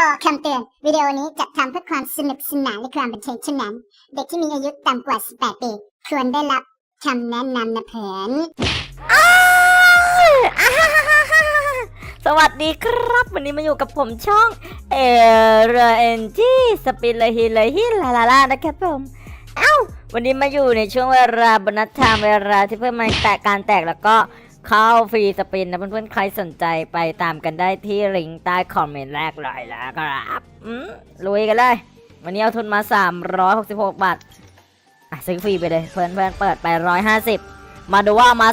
ต่อคำเตือน วิดีโอนี้จัดทำเพื่อความสนุกสนานและความบันเทิงเท่านั้น เด็กที่มีอายุต่ำกว่า 18 ปี ควรได้รับคำแนะนำนะเพื่อนสวัสดีครับ วันนี้มาอยู่กับผมช่องเอเรนจีสปินเลยฮิเลยฮิลาลาลานะครับผมเอ้าวันนี้มาอยู่ในช่วงเวลาบนัสไทม์เวลาที่เพื่อนมาแตกการแตกแล้วก็ เข้าฟรีสปินนะเพื่อนๆใครสนใจไปตามกันได้ที่ลิงก์ใต้คอมเมนต์แรกเลยแล้วครับอืมลุยกันเลย วันนี้เอาทุนมา 366 บาทอะซื้อฟรีไปเลยเพื่อนเพื่อนๆเปิดไป 150 มาดูว่ามา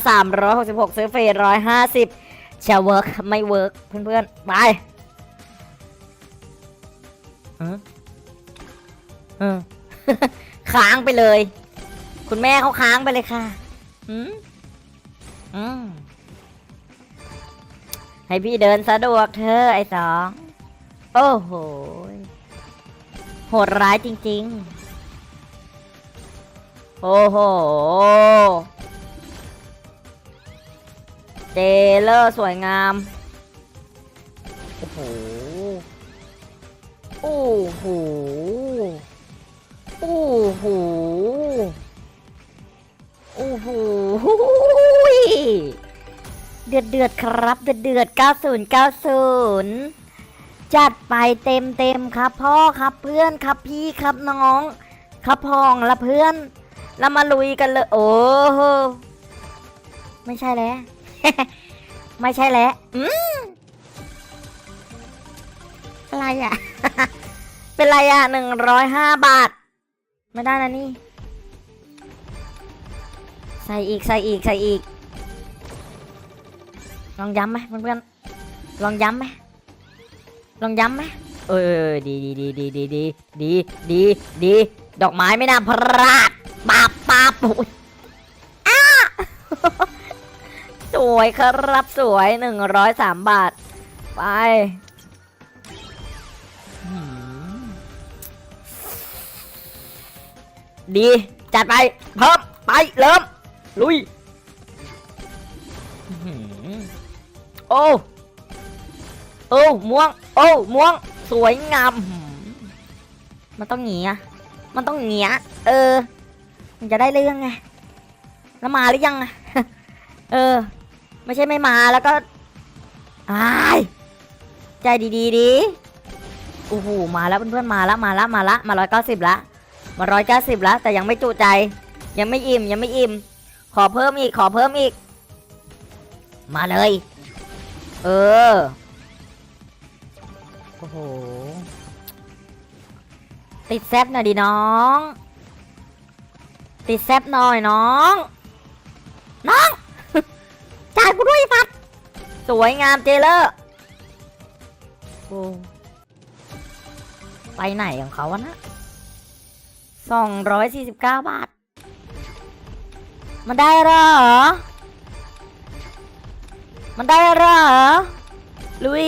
366 ซื้อฟรี 150 จะเวิร์กไม่เวิร์กเพื่อนๆไปอืมอืมค้างไปเลย คุณแม่เขาค้างไปเลยค่ะ อืมอืม ให้พี่เดินสะดวกเธอไอ้สอง โอ้โห โหดร้ายจริง ๆ โอ้โห เจเลอร์สวยงาม โอ้โห โอ้โห โอ้โห ดือดเดือดครับเดือดเดือด9090 จัดไปเต็มเต็มครับพ่อครับเพื่อนครับพี่ครับน้อง ครับพองและเพื่อน แล้วมาลุยกันเลย โอ้โหไม่ใช่แล้ว ไม่ใช่แล้วอืมอะไรอะ เป็นไรอะหนึ่งร้อยห้าบาท ไม่ได้นะนี่ ใส่อีกใส่อีกใส่อีก ลองย้ำไหมเพื่อนๆลองย้ำไหมลองย้ำไหมเออดีดีดีดีดีดีดีดีดีดอกไม้ไม่น่าพลาดปาบปาบโอ้ยอ้าสวยครับสวยหนึ่งร้อยสามบาท ไปดีจัดไปเพิ่มไปเริ่มลุย โอ้โอ้ม่วง โอ้ม่วง สวยงาม มันต้องหนีอะมันต้องหนีอะเออ มันจะได้เรื่องไง แล้วมาหรือยังอะเออ ไม่ใช่ไม่มาแล้วก็อายใจดีดีๆดีโอ้โหมาแล้วเพื่อนๆมาแล้วมาแล้วมาละมาร้อยเก้าสิบละมาร้อยเก้าสิบละแต่ยังไม่จุใจ ยังไม่อิ่มยังไม่อิ่ม ขอเพิ่มอีกขอเพิ่มอีก มาเลย เออ โอ้โห ติดแซบหน่อยดิน้อง ติดแซบหน่อยน้อง น้องจ่ายกูด้วยฟัดสวยงามเจเลอร์โอ้ไปไหนของเขาวะนะสองร้อยสี่สิบเก้าบาท มันได้เหรอ มันได้เหรอลุย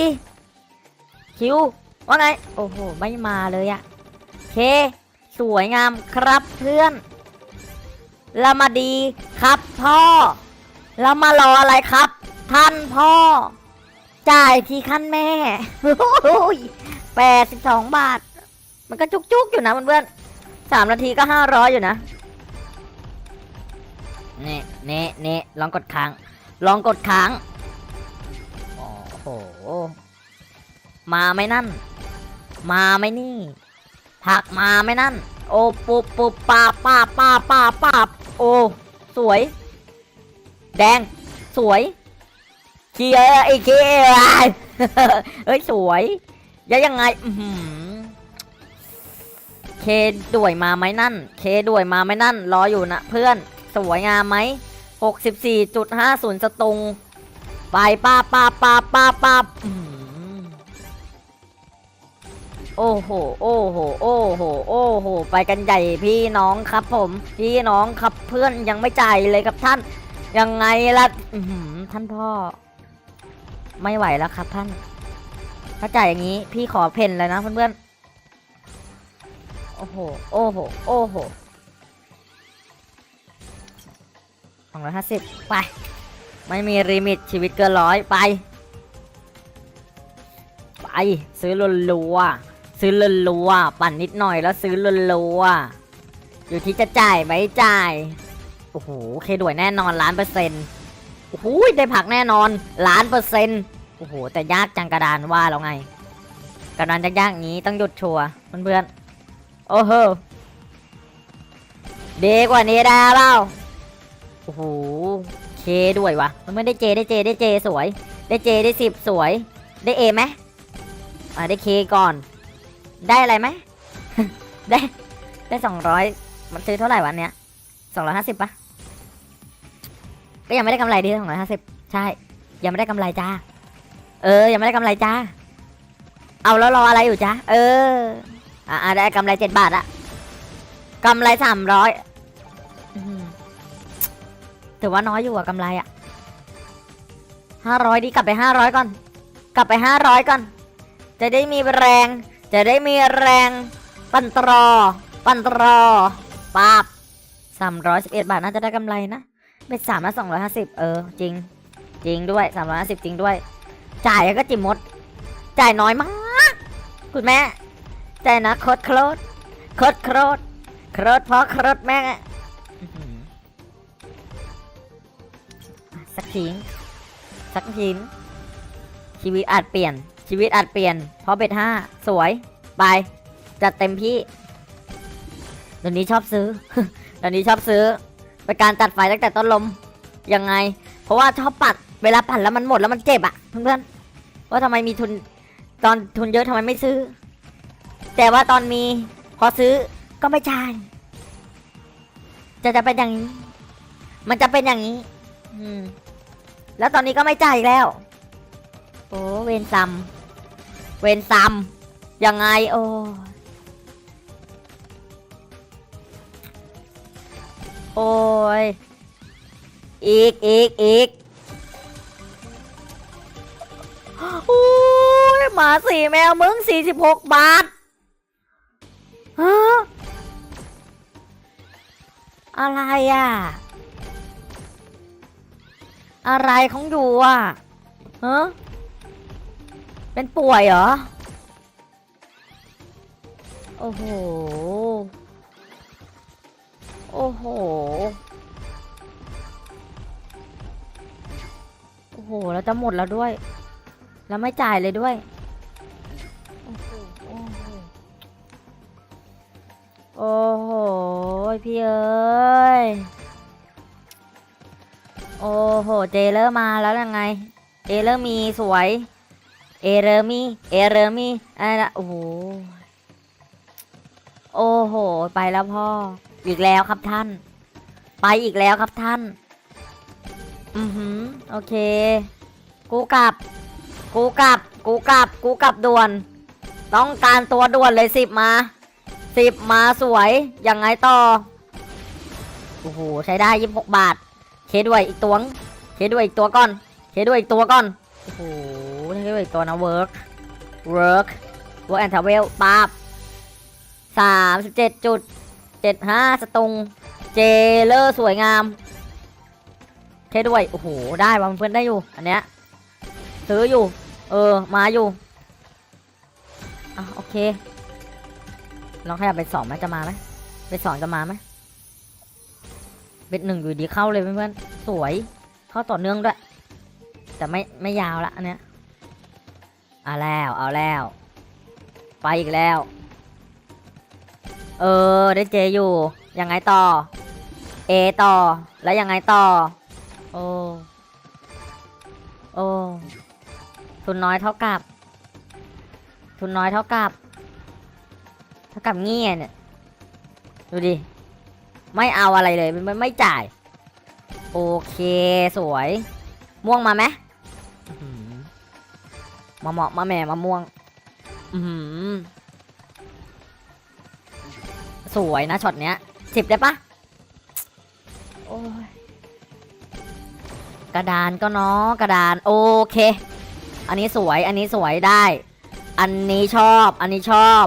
คิวว่าไง โอ้โห ไม่มาเลยอะเค สวยงามครับเพื่อนเรามาดีครับพ่อแล้วมารออะไรครับ ท่านพ่อ จ่ายที่ขั้นแม่แปดสิบสองบาท มันก็จุกๆอยู่นะเพื่อนๆสามนาทีก็ห้าร้อยอยู่นะเน่เน่เน่ลองกดค้าง ลองกดค้าง มาไหมนั่น มาไหมนี่ ผักมาไหมนั่น โอ้ปุบปุบปาบปาบปาบปาบปาโอ้สวย แดง สวยเคียไอ้เคียเฮ้ยสวยยังยังไงอื้อหือเคด้วยมาไหมนั่น เคด้วยมาไหมนั่น รออยู่นะเพื่อน สวยงามไหมหกสิบสี่จุดห้าศูนย์สตุง ไปป้าป้าป้าป้าป้าโอ้โห โอ้โห โอ้โห โอ้โห ไปกันใหญ่พี่น้องครับผม พี่น้องครับเพื่อนยังไม่จ่ายเลยครับท่าน ยังไงล่ะท่านพ่อ ไม่ไหวแล้วครับท่าน ถ้าจ่ายอย่างนี้ พี่ขอเพนเลยนะเพื่อนๆ โอ้โห โอ้โห โอ้โหสองร้อยห้าสิบไป ไม่มีลิมิตชีวิตเกินร้อยไป ไปซื้อรัวๆซื้อรัวๆปั่นนิดหน่อยแล้วซื้อรัวๆอยู่ที่จะจ่ายไหมจ่ายโอ้โหเคด่วยแน่นอนล้านเปอร์เซ็นต์โอ้โหได้ผักแน่นอนล้านเปอร์เซ็นต์โอ้โหแต่ยากจังกระดานว่าแล้วไงกระดานยากๆอย่างนี้ต้องหยุดชัวร์เพื่อนๆโอ้โหดีกว่านี้ได้เปล่าโอ้โห เคด้วยวะมันไม่ได้เจได้เจได้เจสวย ได้เจได้สิบสวย ได้เอไหมอ่าได้เคก่อน ได้อะไรไหมได้ได้สองร้อยมันซื้อเท่าไหร่วันเนี้ยสองร้อยห้าสิบปะก็ยังไม่ได้กำไรดีสองร้อยห้าสิบใช่ ยังไม่ได้กำไรจ้า เออ ยังไม่ได้กำไรจ้า เอาแล้วรออะไรอยู่จ้าเออ อ่าได้กำไรเจ็ดบาทอะกำไรสามร้อย ถือว่าน้อยอยู่อะกำไรอะห้าร้อยดีกลับไปห้าร้อยก่อน กลับไปห้าร้อยก่อน จะได้มีแรง จะได้มีแรง ปันตรอ ปันตรอปาบสามร้อยสิบเอ็ดบาทน่าจะได้กำไรนะเป็นสามละสองร้อยห้าสิบเออ จริง จริงด้วยสามร้อยห้าสิบจริงด้วย จ่ายก็จิมมด จ่ายน้อยมาก คุณแม่ จ่ายนะโคตรโคตรโคตรโคตรโคตรเพราะโคตรแม่ สักทีสักทีชีวิตอาจเปลี่ยน ชีวิตอาจเปลี่ยน เพราะเบ็ดห้าสวย ไป จัดเต็มพี่เดี๋ยวนี้ชอบซื้อเดี๋ยวนี้ชอบซื้อเป็นการตัดไฟตั้งแต่ต้นลมยังไง เพราะว่าชอบปัดเวลาปัดแล้วมันหมดแล้วมันเจ็บอะเพื่อนๆว่าทำไมมีทุนตอนทุนเยอะทำไมไม่ซื้อ แต่ว่าตอนมีพอซื้อก็ไม่จ่ายจะจะเป็นอย่างนี้ มันจะเป็นอย่างนี้ อืม แล้วตอนนี้ก็ไม่จ่ายอีกแล้ว โอ้เวนซัม เวนซัม ยังไงโอ้โอ้ย อีก อีก อีกโอ้ยหมาสี่แมวมึงสี่สิบหกบาทฮะอะไรอะ อะไรของอยู่อะฮะเป็นป่วยเหรอ โอ้โห โอ้โห โอ้โห แล้วจะหมดแล้วด้วย แล้วไม่จ่ายเลยด้วย โอ้โห โอ้โหโอ้โหพี่เอ้ย โอ้โห เจเลอร์มาแล้วยังไง เอเลอร์มีสวย เอเรอร์มี เอเรอร์มีอะไรนะโอ้โห โอ้โห ไปแล้วพ่อ อีกแล้วครับท่าน ไปอีกแล้วครับท่าน อือหือ โอเค กูกลับ กูกลับ กูกลับ กูกลับด่วน ต้องการตัวด่วนเลยสิบมาสิบมาสวย ยังไงต่อ โอ้โห ใช้ได้ยี่สิบหกบาท เคด้วยอีกตัวงเคด้วยอีกตัวก่อนเคด้วยอีกตัวก่อนโอ้โหเคด้วยอีกตัวนะ work work work and travel ป๊าบสามสิบเจ็ดจุดเจ็ดห้าสตุงเจเลอร์สวยงามเคด้วยโอ้โหได้ว่ะเพื่อนได้อยู่อันเนี้ยซื้ออยู่ เออมาอยู่อะโอเคลองขยับไปสองไหมจะมาไหมไปสองจะมาไหม เบ็ดหนึ่งอยู่ดีเข้าเลยเพื่อนๆสวย เข้าต่อเนื่องด้วย แต่ไม่ไม่ยาวละอันเนี้ยเอาแล้วเอาแล้ว ไปอีกแล้ว เออได้เจอยู่ยังไงต่อ เอต่อแล้วยังไงต่อ โอ้โอ้ทุนน้อยเท่ากับ ทุนน้อยเท่ากับ เท่ากับเงี้ยเนี่ย ดูดิ ไม่เอาอะไรเลยไม่ไม่จ่าย โอเคสวย ม่วงมาไหมอื้อหือมาเหมาะมาแหม่มาม่วง อือหือสวยนะช็อตเนี้ยสิบได้ปะโอ้ยกระดานก็เนาะกระดานโอเค อันนี้สวยอันนี้สวยได้ อันนี้ชอบ อันนี้ชอบ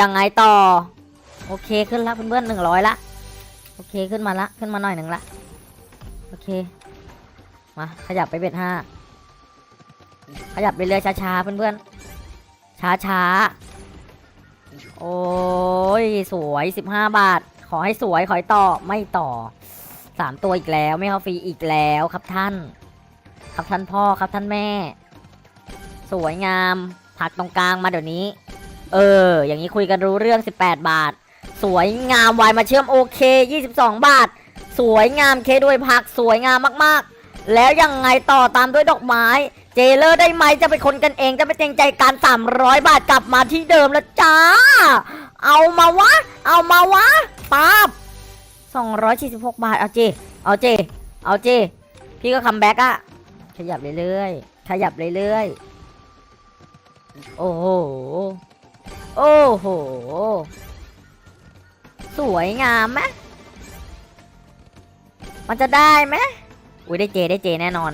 ยังไงต่อ โอเคขึ้นละเพื่อนๆหนึ่งร้อยละ โอเคขึ้นมาละขึ้นมาหน่อยหนึ่งละโอเคมาขยับไปเบ็ดห้าขยับไปเรื่อยช้าๆเพื่อนช้าช้าๆโอ้ยสวยสิบห้าบาท ขอให้สวยขอให้ต่อไม่ต่อสามตัวอีกแล้วไม่เข้าฟรีอีกแล้วครับท่าน ครับท่านพ่อครับท่านแม่ สวยงามผักตรงกลางมาเดี๋ยวนี้ เออ อย่างนี้คุยกันรู้เรื่อง 18 บาท สวยงามวายมาเชื่อมโอเค 22 บาท สวยงามเคด้วยผักสวยงามมากๆ แล้วยังไงต่อตามด้วยดอกไม้ เจเลอร์ได้ไหมจะเป็นคนกันเองจะไม่เกรงใจการ 300 บาทกลับมาที่เดิมแล้วจ้า เอามาวะ เอามาวะป๊าบ246 บาท เอาเจ เอาเจ เอาเจ พี่ก็คัมแบ็กอะขยับเรื่อยๆ ขยับเรื่อยๆ โอ้โห โอ้โห สวยงามไหมมันจะได้ไหมอุ้ยได้เจได้เจแน่นอน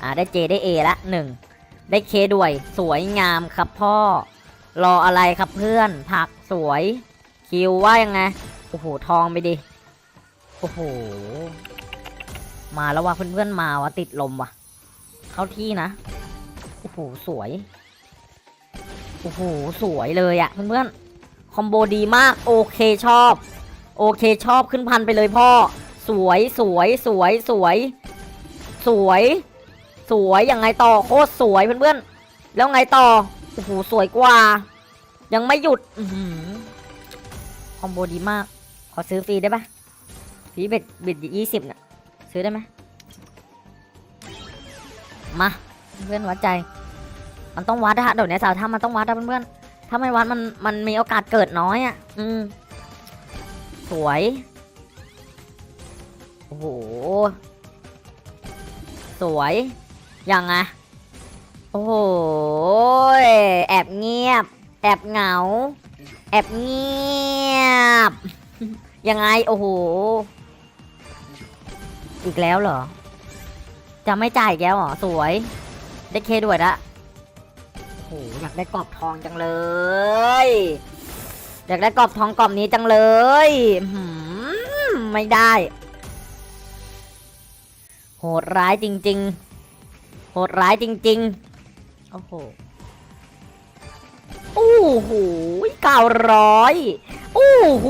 อ่าได้เจได้เอละหนึ่งได้เคด้วย สวยงามครับพ่อ รออะไรครับเพื่อน ผักสวย คิวว่ายังไง โอ้โห ทองไปดิ โอ้โห มาแล้วว่ะเพื่อนๆมาว่ะติดลมว่ะ เข้าที่นะ โอ้โห สวย โอ้โห สวยเลยอะเพื่อนๆ คอมโบดีมาก โอเคชอบ โอเคชอบขึ้นพันไปเลยพ่อ สวยสวยสวยสวย สวย สวยยังไงต่อโคตรสวยเพื่อนๆ แล้วไงต่อโอ้โหสวยกว่า ยังไม่หยุดอืคอมโบดีมาก ขอซื้อฟรีได้ปะฟรีเบ็ดเบ็ดยี่สิบน่ะซื้อได้ไหมมาเพื่อนวัดใจ มันต้องวัดอะเดี๋ยวนี้สาวถ้ามันต้องวัดอะเพื่อนๆ ถ้าไม่วัดมันมันมีโอกาสเกิดน้อยอะอืม สวย โอ้โห สวยยังไงโอ้โห แอบเงียบ แอบเหงา แอบเงียบ ยังไง โอ้โห อีกแล้วเหรอ จะไม่จ่ายอีกวเหรอ สวย ได้เคด้วยละ โอ้โหอยากได้กรอบทองจังเลย อยากได้กรอบทองกรอบนี้จังเลยไม่ได้ โหดร้ายจริง ๆ โหดร้ายจริง ๆ โอ้โหโอ้โหเก้าร้อยโอ้โห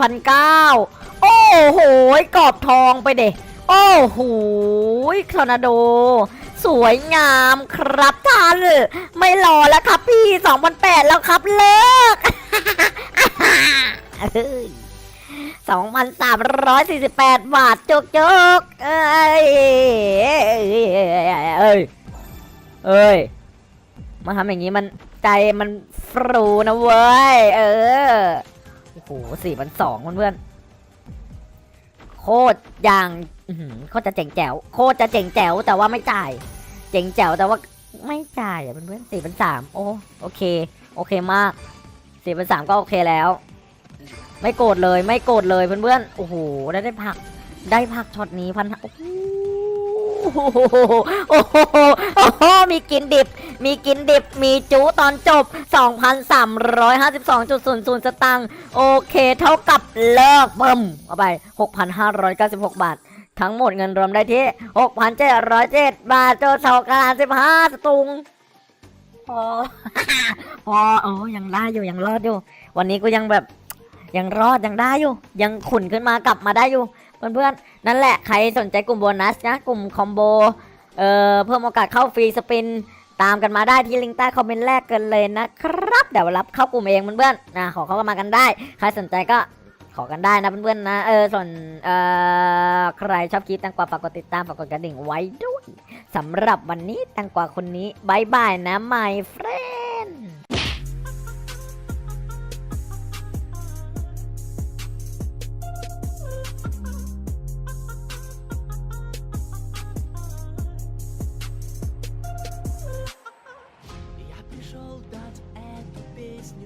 พันเก้าโอ้โหกรอบทองไปเด็โอ้โหทอร์นาโด สวยงามครับท่าน ไม่รอแล้วครับพี่2008แล้วครับเลิกสองพันสามร้อยสี่สิบาทจุกจุกๆเอ้ย เอ้ย เอ้ย มาทำอย่างนี้มันใจมันฟรูนะเว้ย เออ โอ้โหสี่พันสองเพื่อนโคตรอย่างอื้อหือโคตรจะเจ๋งแจ๋ว โคตรจะเจ๋งแจ๋วแต่ว่าไม่จ่าย จ๋งแจ๋วแต่ว่าไม่จ่ายอะเพื่อนๆสี่พันสามโอ้โอเค โอเคมากสี่พันสามก็โอเคแล้ว ไม่โกรธเลยไม่โกรธเลยเพื่อนๆโอ้โหได้ได้ผักได้ผักช็อตนี้พันโอ้โหโอ้โหโอ้โหมีกินดิบ มีกินดิบ มีจูตอนจบ 2,352.00 สตังค์ โอเค เท่ากับเลิกบิ่มเอาไป 6,596 บาท ทั้งหมดเงินรวมได้ที่ 6,707 บาทโจทย์สองการ15 สตุงพอพอโอ้ยังได้อยู่ ยังรอดอยู่ วันนี้กูยังแบบ ยังรอด ยังได้อยู่ ยังขุนขึ้นมากลับมาได้อยู่ เพื่อนๆ นั่นแหละใครสนใจกลุ่มโบนัสนะ กลุ่มคอมโบ เอ่อ เพิ่มโอกาสเข้าฟรีสปิน ตามกันมาได้ที่ลิงก์ใต้คอมเมนต์แรกกันเลยนะครับ เดี๋ยวรับเข้ากลุ่มเองเพื่อนๆนะขอเข้ามากันได้ ใครสนใจก็ ขอกันได้นะเพื่อนๆนะ เออส่วนเอ่อใครชอบคลิปตังกวาฝากกดติดตามฝากกดกระดิ่งไว้ด้วยสำหรับวันนี้ตังกวาคนนี้บายบายนะ my friend